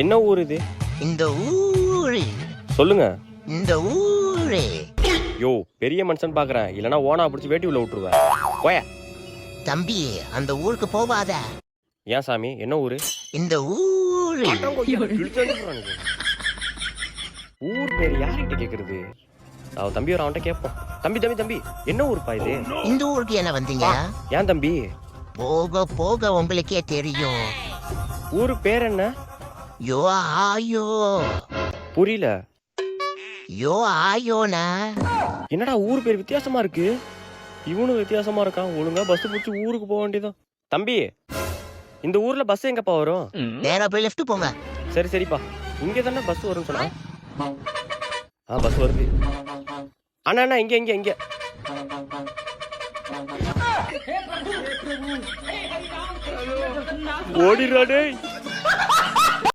என்ன ஊர் இது? இந்த ஊரு. சொல்லுங்க. இந்த ஊரு. யோ பெரிய மனுஷன் பாக்குறேன். இல்லனா ஓனா பிடிச்சி வேட்டி உள்ள விட்டுருவேன் போய. தம்பி அந்த ஊருக்கு போவாத. ஏன் சாமி? என்ன ஊரு? இந்த ஊரு. ஊர் பேர் யார்கிட்ட கேக்குறது? அவ தம்பி ஒரு அவன்கிட்ட கேட்போம் தம்பி தம்பி தம்பி என்ன ஊருப்பா இது? இந்த ஊருக்கு என்ன வந்தீங்க? ஏன் தம்பி? போக போக உங்களுக்கே தெரியும். ஊரு பேர் என்ன? யோ ஆயோ. புரியல யோ ஆயோனா. என்னடா ஊர் பேர் வித்தியாசமா இருக்கு? இவனும் வித்தியாசமா இருக்கான். ஒழுங்கா பஸ் பிடிச்சி ஊருக்கு போக வேண்டியதான் தம்பி இந்த ஊர்ல பஸ் எங்கப்பா வரும்? நேரா போய் லெஃப்ட் போங்க. சரி சரிப்பா. இங்க தானே பஸ் வரும்னு சொன்னா ஆ பஸ் வருது. அண்ணா அண்ணா இங்க இங்க இங்க. ஓடிடுறா டேய்.